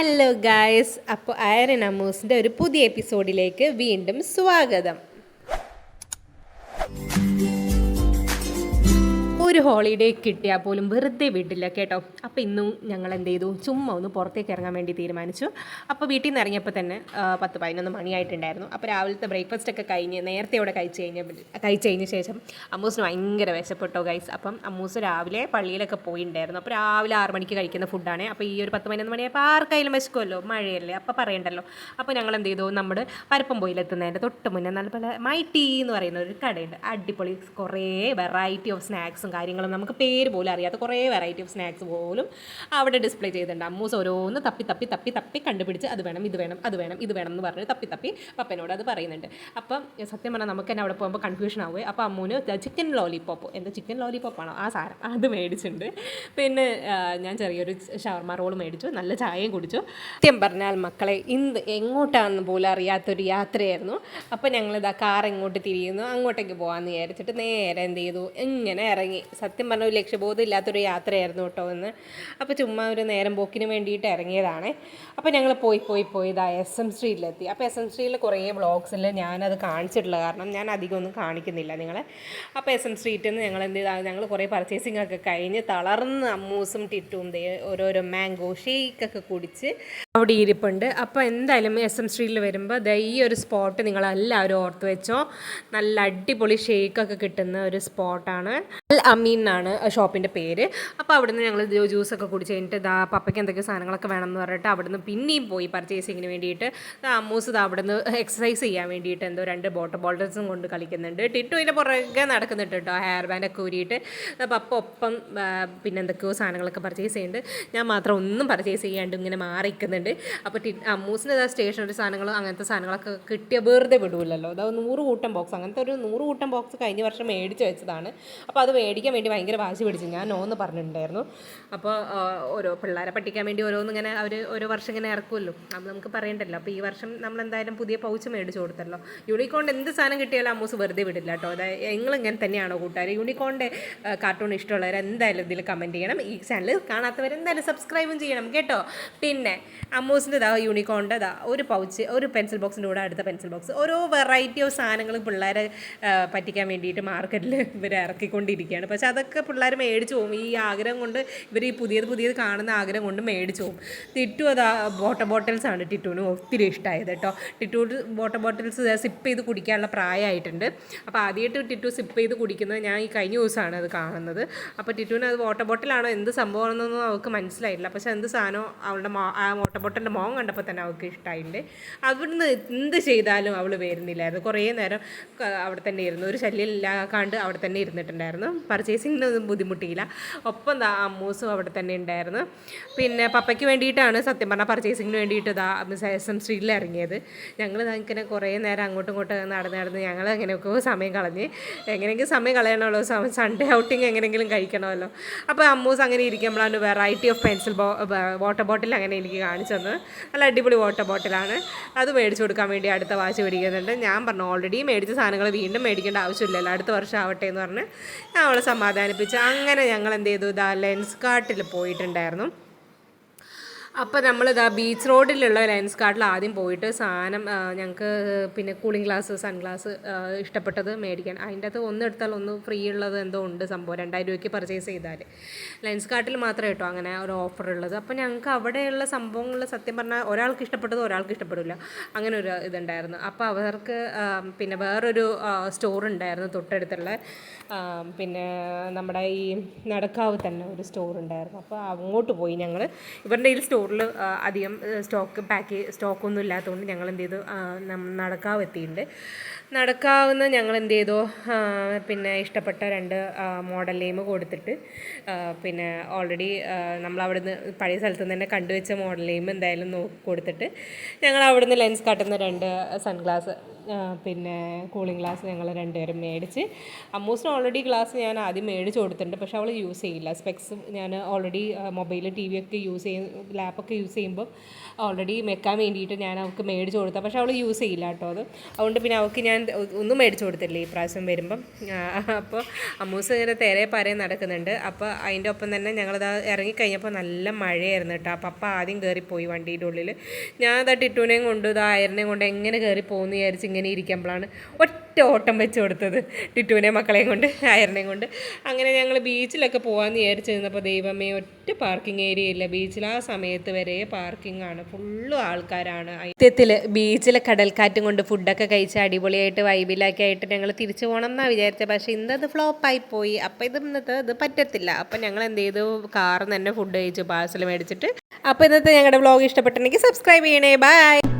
Hello guys അപ്പോൾ iron ഒരു പുതിയ എപ്പിസോഡിലേക്ക് വീണ്ടും സ്വാഗതം. ഒരു ഹോളിഡേ കിട്ടിയാൽ പോലും വെറുതെ വിടില്ല കേട്ടോ. അപ്പോൾ ഇന്നും ഞങ്ങൾ എന്ത് ചെയ്തു? ചുമ്മാ ഒന്ന് പുറത്തേക്ക് ഇറങ്ങാൻ വേണ്ടി തീരുമാനിച്ചു. അപ്പോൾ വീട്ടിൽ നിന്ന് ഇറങ്ങിയപ്പോൾ തന്നെ പത്ത് പതിനൊന്ന് മണിയായിട്ടുണ്ടായിരുന്നു. അപ്പോൾ രാവിലത്തെ ബ്രേക്ക്ഫാസ്റ്റ് ഒക്കെ കഴിഞ്ഞ് നേരത്തെ അവിടെ കഴിച്ച് കഴിഞ്ഞ കഴിച്ച് കഴിഞ്ഞ ശേഷം അമ്മൂസിന് ഭയങ്കര വിശപ്പെട്ടോ ഗൈസ് അപ്പം അമ്മൂസ് രാവിലെ പള്ളിയിലൊക്കെ പോയിണ്ടായിരുന്നു. അപ്പോൾ രാവിലെ ആറ് മണിക്ക് കഴിക്കുന്ന ഫുഡാണ് അപ്പോൾ ഈ ഒരു പത്ത് പതിനൊന്ന് മണിയപ്പോൾ ആർക്കായാലും വിശക്കുമല്ലോ മഴയല്ലേ? അപ്പോൾ പറയണ്ടല്ലോ. അപ്പോൾ ഞങ്ങൾ എന്ത് ചെയ്തു? നമ്മുടെ പരപ്പം പോയിലെത്തുന്നതിന്റെ തൊട്ട് മുന്നേ നല്ല പല മൈ ടീ എന്ന് പറയുന്ന ഒരു കടയുണ്ട്. അടിപൊളി കുറേ വെറൈറ്റി ഓഫ് സ്നാക്സും കാര്യങ്ങളും നമുക്ക് പേര് പോലും അറിയാത്ത കുറേ വെറൈറ്റി ഓഫ് സ്നാക്സ് പോലും അവിടെ ഡിസ്പ്ലേ ചെയ്തിട്ടുണ്ട്. അമ്മൂസ് ഓരോന്ന് തപ്പി തപ്പി തപ്പി തപ്പി കണ്ടുപിടിച്ച് അത് വേണം ഇത് വേണം അത് വേണം ഇത് വേണം എന്ന് പറഞ്ഞ് തപ്പി തപ്പി പപ്പനോട് അത് പറയുന്നുണ്ട്. അപ്പം സത്യം പറഞ്ഞാൽ നമുക്ക് തന്നെ അവിടെ പോകുമ്പോൾ കൺഫ്യൂഷൻ ആവുകയും അപ്പോൾ അമ്മൂന് ചിക്കൻ ലോലിപ്പോപ്പ് എന്താ ചിക്കൻ ലോലിപ്പോപ്പാണോ ആ സാധനം അത് മേടിച്ചിട്ടുണ്ട്. പിന്നെ ഞാൻ ചെറിയൊരു ഷവർമ റോൾ മേടിച്ചു നല്ല ചായയും കുടിച്ചു. സത്യം പറഞ്ഞാൽ മക്കളെ ഇന്ന് എങ്ങോട്ടാണെന്ന് പോലും അറിയാത്തൊരു യാത്രയായിരുന്നു. അപ്പോൾ ഞങ്ങളിതാ കാർ എങ്ങോട്ട് തിരിയുന്നു. അങ്ങോട്ടേക്ക് പോകാമെന്ന് വിചാരിച്ചിട്ട് നേരെ എന്ത് ചെയ്തു? ഇങ്ങനെ ഇറങ്ങി. സത്യം പറഞ്ഞ ഒരു ലക്ഷ്യബോധം ഇല്ലാത്തൊരു യാത്രയായിരുന്നു കേട്ടോ എന്ന് അപ്പോൾ ചുമ്മാ ഒരു നേരം പോക്കിന് വേണ്ടിയിട്ട് ഇറങ്ങിയതാണ്. അപ്പോൾ ഞങ്ങൾ പോയി പോയി പോയി ഇതാ എസ് എം സ്ട്രീറ്റിലെത്തി അപ്പോൾ എസ് എം സ്ട്രീറ്റിൽ കുറേ വ്ളോഗ്സിൽ ഞാനത് കാണിച്ചിട്ടുള്ള കാരണം ഞാൻ അധികം ഒന്നും കാണിക്കുന്നില്ല നിങ്ങളെ. അപ്പോൾ എസ് എം സ്ട്രീറ്റിൽ നിന്ന് ഞങ്ങൾ എന്ത് ചെയ്താൽ ഞങ്ങൾ കുറേ പർച്ചേസിംഗ് ഒക്കെ കഴിഞ്ഞ് തളർന്ന് അമ്മൂസും ടിറ്റും ഓരോരോ മാംഗോ ഷേക്കൊക്കെ കുടിച്ച് അവിടെ ഇരിപ്പുണ്ട്. അപ്പോൾ എന്തായാലും എസ് എം സ്ട്രീറ്റിൽ വരുമ്പോൾ ദൈ ഈ ഒരു സ്പോട്ട് നിങ്ങളെല്ലാവരും ഓർത്ത് വെച്ചോ. നല്ല അടിപൊളി ഷേക്കൊക്കെ കിട്ടുന്ന ഒരു സ്പോട്ടാണ്. അൽ അമീൻ എന്നാണ് ഷോപ്പിന്റെ പേര്. അപ്പോൾ അവിടുന്ന് ഞങ്ങൾ ജ്യൂസൊക്കെ കുടിച്ച് കഴിഞ്ഞിട്ട് ദാ പപ്പയ്ക്ക് എന്തൊക്കെ സാധനങ്ങളൊക്കെ വേണമെന്ന് പറഞ്ഞിട്ട് അവിടുന്ന് പിന്നെയും പോയി പർച്ചേസിങ്ങിന് വേണ്ടിയിട്ട് അമ്മൂസ് ദാ അവിടുന്ന് എക്സസൈസ് ചെയ്യാൻ വേണ്ടിയിട്ട് എന്തോ രണ്ട് ബോട്ടർ ബോൾഡേഴ്സും കൊണ്ട് കളിക്കുന്നുണ്ട്. ടിറ്റു പുറകെ നടക്കുന്നുണ്ട് കേട്ടോ ഹെയർ ബാൻഡൊക്കെ ഊരിയിട്ട്. പപ്പ ഒപ്പം പിന്നെ എന്തൊക്കെയോ സാധനങ്ങളൊക്കെ പർച്ചേസ് ചെയ്യുന്നുണ്ട്. ഞാൻ മാത്രം ഒന്നും പർച്ചേസ് ചെയ്യാണ്ട് ഇങ്ങനെ മാറിക്കുന്നുണ്ട്. അപ്പോൾ ടി അമ്മൂസിന് ഇതാ സ്റ്റേഷനറി സാധനങ്ങൾ അങ്ങനത്തെ സാധനങ്ങളൊക്കെ കിട്ടിയ വെറുതെ വിടൂലല്ലോ. അതാ നൂറ് കൂട്ടം ബോക്സ് അങ്ങനത്തെ ഒരു നൂറ് കൂട്ടം ബോക്സ് കഴിഞ്ഞ വർഷം മേടിച്ച് വെച്ചതാണ്. അപ്പോൾ അത് മേടിക്കാൻ വേണ്ടി ഭയങ്കര വാശി പിടിച്ചു. ഞാൻ നോ എന്ന് പറഞ്ഞിട്ടുണ്ടായിരുന്നു. അപ്പോൾ ഓരോ പിള്ളേരെ പഠിക്കാൻ വേണ്ടി ഓരോന്നും ഇങ്ങനെ അവർ ഓരോ വർഷം ഇങ്ങനെ ഇറക്കുമല്ലോ. അപ്പം നമുക്ക് പറയണ്ടല്ലോ. അപ്പോൾ ഈ വർഷം നമ്മൾ എന്തായാലും പുതിയ പൗച്ച് മേടിച്ച് കൊടുത്തല്ലോ. യൂണിക്കോണിന്റെ എന്ത് സാധനം കിട്ടിയാലും അമ്മൂസ് വെറുതെ വിടില്ല കേട്ടോ. അതായത് നിങ്ങളിങ്ങനെ തന്നെയാണോ കൂട്ടുകാർ യൂണിക്കോണിന്റെ കാർട്ടൂൺ ഇഷ്ടമുള്ളവർ എന്തായാലും ഇതിൽ കമന്റ് ചെയ്യണം. ഈ ചാനൽ കാണാത്തവർ എന്തായാലും സബ്സ്ക്രൈബും ചെയ്യണം കേട്ടോ. പിന്നെ അമ്മൂസിന്റെ ഇതാ യൂണിക്കോണിന്റെ ഇതാ ഒരു പൗച്ച് ഒരു പെൻസിൽ ബോക്സിന്റെ കൂടെ അടുത്ത പെൻസിൽ ബോക്സ് ഓരോ വെറൈറ്റി ഓഫ് സാധനങ്ങൾ പിള്ളേരെ പറ്റിക്കാൻ വേണ്ടിയിട്ട് മാർക്കറ്റിൽ ഇവർ ഇറക്കിക്കൊണ്ടിരിക്കുകയാണ്. പക്ഷെ അതൊക്കെ പിള്ളേർ മേടിച്ച് പോകും ഈ ആഗ്രഹം കൊണ്ട് ഇവർ ഈ പുതിയത് പുതിയത് കാണുന്ന ആഗ്രഹം കൊണ്ട് മേടിച്ച് പോകും ടിറ്റു അത് വാട്ടർ ബോട്ടിൽസ് ആണ് ടിറ്റുവിന് ഒത്തിരി ഇഷ്ടമായത് കേട്ടോ. ടിറ്റു വാട്ടർ ബോട്ടിൽസ് സിപ്പ് ചെയ്ത് കുടിക്കാനുള്ള പ്രായമായിട്ടുണ്ട്. അപ്പോൾ ആദ്യമായിട്ട് ടിറ്റു സിപ്പ് ചെയ്ത് കുടിക്കുന്നത് ഞാൻ ഈ കഴിഞ്ഞ ദിവസമാണ് അത് കാണുന്നത്. അപ്പോൾ ടിറ്റുവിന് അത് വാട്ടർ ബോട്ടിലാണോ എന്ത് സംഭവമാണെന്നൊന്നും അവൾക്ക് മനസ്സിലായില്ല പക്ഷേ എന്ത് സാധനം അവളുടെ മോ ആ വാട്ടർ ബോട്ടിലിന്റെ മോൻ കണ്ടപ്പോൾ തന്നെ അവൾക്ക് ഇഷ്ടമായിട്ടുണ്ട് അവിടുന്ന് എന്ത് ചെയ്താലും അവൾ വരുന്നില്ലായിരുന്നു. കുറേ നേരം അവിടെ തന്നെ ഇരുന്നു. ഒരു ശല്യം ഇല്ലാക്കാണ്ട് അവിടെ തന്നെ ഇരുന്നിട്ടുണ്ടായിരുന്നു. പർച്ചേസിങ്ങിനൊന്നും ബുദ്ധിമുട്ടിയില്ല. ഒപ്പം ദാ അമ്മൂസും അവിടെ തന്നെ ഉണ്ടായിരുന്നു. പിന്നെ പപ്പയ്ക്ക് വേണ്ടിയിട്ടാണ് സത്യം പറഞ്ഞാൽ പർച്ചേസിങ്ങിന് വേണ്ടിയിട്ട് ദാ എസ് എം സ്ട്രീറ്റിൽ ഇറങ്ങിയത്. ഞങ്ങൾ ഇങ്ങനെ കുറേ നേരം അങ്ങോട്ടും ഇങ്ങോട്ടും നടന്ന് നടന്ന് ഞങ്ങൾ എങ്ങനെയൊക്കെ സമയം കളഞ്ഞ്. എങ്ങനെയെങ്കിലും സമയം കളയണമല്ലോ സൺഡേ ഔട്ടിങ് എങ്ങനെയെങ്കിലും കഴിക്കണമല്ലോ. അപ്പോൾ അമ്മൂസ് അങ്ങനെ ഇരിക്കുമ്പോഴാണ് വെറൈറ്റി ഓഫ് പെൻസിൽ ബോ വാട്ടർ ബോട്ടിൽ അങ്ങനെ എനിക്ക് കാണിച്ചു തന്നത്. നല്ല അടിപൊളി വാട്ടർ ബോട്ടിലാണ് അത് മേടിച്ചു കൊടുക്കാൻ വേണ്ടി അടുത്ത വാശി മേടിക്കുന്നുണ്ട് ഞാൻ പറഞ്ഞു ഓൾറെഡി മേടിച്ച സാധനങ്ങൾ വീണ്ടും മേടിക്കേണ്ട ആവശ്യമില്ലല്ലോ അടുത്ത വർഷം ആവട്ടെ എന്ന് പറഞ്ഞ് ഞാൻ അവളെ സമാധാനിപ്പിച്ച് അങ്ങനെ ഞങ്ങൾ എന്ത് ചെയ്തു ഇതാ ലെൻസ് കാട്ടിൽ പോയിട്ടുണ്ടായിരുന്നു അപ്പോൾ നമ്മളിതാ ബീച്ച് റോഡിലുള്ള ലയൻസ് കാർട്ടിൽ ആദ്യം പോയിട്ട് സാധനം ഞങ്ങൾക്ക് പിന്നെ കൂളിംഗ് ഗ്ലാസ് സൺഗ്ലാസ് ഇഷ്ടപ്പെട്ടത് മേടിക്കാൻ. അതിന്റെ അകത്ത് ഒന്ന് എടുത്താൽ ഒന്ന് ഫ്രീ ഉള്ളത് എന്തോ ഉണ്ട് സംഭവം രണ്ടായിരം രൂപയ്ക്ക് പർച്ചേസ് ചെയ്താൽ ലയൻസ് കാർട്ടിൽ മാത്രമേ കേട്ടോ അങ്ങനെ ഒരു ഓഫർ ഉള്ളത്. അപ്പോൾ ഞങ്ങൾക്ക് അവിടെയുള്ള സംഭവങ്ങൾ സത്യം പറഞ്ഞാൽ ഒരാൾക്ക് ഇഷ്ടപ്പെട്ടത് ഒരാൾക്ക് ഇഷ്ടപ്പെടില്ല. അങ്ങനെ ഒരു ഇതുണ്ടായിരുന്നു. അപ്പോൾ അവർക്ക് പിന്നെ വേറൊരു സ്റ്റോർ ഉണ്ടായിരുന്നു തൊട്ടടുത്തുള്ള പിന്നെ നമ്മുടെ ഈ നടക്കാവ് തന്നെ ഒരു സ്റ്റോർ ഉണ്ടായിരുന്നു. അപ്പോൾ അങ്ങോട്ട് പോയി ഞങ്ങൾ ഇവരുടെ ഈ സ്റ്റോറിൽ അധികം സ്റ്റോക്ക് പാക്ക് സ്റ്റോക്കൊന്നും ഇല്ലാത്തതുകൊണ്ട് ഞങ്ങൾ എന്ത് ചെയ്തു നടക്കാവ് എത്തിയിട്ടുണ്ട്. നടക്കാവുന്ന ഞങ്ങൾ എന്ത് ചെയ്തു പിന്നെ ഇഷ്ടപ്പെട്ട രണ്ട് മോഡൽ നെയിം കൊടുത്തിട്ട് പിന്നെ ഓൾറെഡി നമ്മൾ അവിടുന്ന് പഴയ സ്ഥലത്ത് നിന്ന് തന്നെ കണ്ടുവച്ച മോഡൽ നെയിം എന്തായാലും നോക്കി കൊടുത്തിട്ട് ഞങ്ങൾ അവിടുന്ന് ലെൻസ് കാട്ടുന്ന രണ്ട് സൺഗ്ലാസ് പിന്നെ കൂളിംഗ് ഗ്ലാസ് ഞങ്ങൾ രണ്ടുപേരും മേടിച്ച്. അമ്മൂസിന് ഓൾറെഡി ഗ്ലാസ് ഞാൻ ആദ്യം മേടിച്ച് കൊടുത്തിട്ടുണ്ട് പക്ഷെ അവൾ യൂസ് ചെയ്യില്ല. സ്പെക്സ് ഞാൻ ഓൾറെഡി മൊബൈൽ ടി വി ഒക്കെ യൂസ് ചെയ്യും ലാപ്പൊക്കെ യൂസ് ചെയ്യുമ്പോൾ ഓൾറെഡി വെക്കാൻ വേണ്ടിയിട്ട് ഞാൻ അവൾക്ക് മേടിച്ച് കൊടുത്താൽ പക്ഷെ അവൾ യൂസ് ചെയ്യില്ല കേട്ടോ അത്. അതുകൊണ്ട് പിന്നെ അവൾക്ക് ഞാൻ ഒന്നും മേടിച്ച് കൊടുത്തില്ല ഈ പ്രാവശ്യം വരുമ്പം. അപ്പോൾ അമ്മൂസ് ഇങ്ങനെ തേരെ പരേ നടക്കുന്നുണ്ട്. അപ്പോൾ അതിന്റെ ഒപ്പം തന്നെ ഞങ്ങളത് ഇറങ്ങിക്കഴിഞ്ഞപ്പോൾ നല്ല മഴയായിരുന്നു കേട്ടോ. അപ്പം അപ്പം ആദ്യം കയറിപ്പോയി വണ്ടിയുടെ ഉള്ളിൽ ഞാൻ അതാ ടിറ്റുവിനെയും കൊണ്ട് ഇതാ അയറിനെയും കൊണ്ട് എങ്ങനെ കയറി പോകുന്നു വിചാരിച്ച് ഇങ്ങനെ ഇരിക്കുമ്പോഴാണ് ഒറ്റ ഓട്ടം വെച്ച് കൊടുത്തത് ടിറ്റുവിനെ മക്കളെയും കൊണ്ട് അയറിനെയും കൊണ്ട്. അങ്ങനെ ഞങ്ങൾ ബീച്ചിലൊക്കെ പോകാമെന്ന് വിചാരിച്ച് നിന്നപ്പോൾ ദൈവമേ ഒറ്റ പാർക്കിംഗ് ഏരിയ ഇല്ല. ബീച്ചിൽ ആ സമയത്ത് വരെ പാർക്കിംഗ് ആണ്. ഫുള്ളും ആൾക്കാരാണ്. സത്യത്തിൽ ബീച്ചിലെ കടൽക്കാറ്റും കൊണ്ട് ഫുഡൊക്കെ കഴിച്ച് അടിപൊളിയായിട്ട് വൈബിലൊക്കെ ആയിട്ട് ഞങ്ങൾ തിരിച്ചു പോകണം എന്നാണ് വിചാരിച്ചത് പക്ഷേ ഇന്നത് ഫ്ലോപ്പായി പോയി. അപ്പോൾ ഇത് ഇന്നത്തെ ഇത് പറ്റത്തില്ല. അപ്പം ഞങ്ങൾ എന്ത് ചെയ്തു? കാറിൽ തന്നെ ഫുഡ് കഴിച്ചു പാഴ്സൽ മേടിച്ചിട്ട്. അപ്പോൾ ഇന്നത്തെ ഞങ്ങളുടെ വ്ളോഗ് ഇഷ്ടപ്പെട്ടെങ്കിൽ സബ്സ്ക്രൈബ് ചെയ്യണേ. ബൈ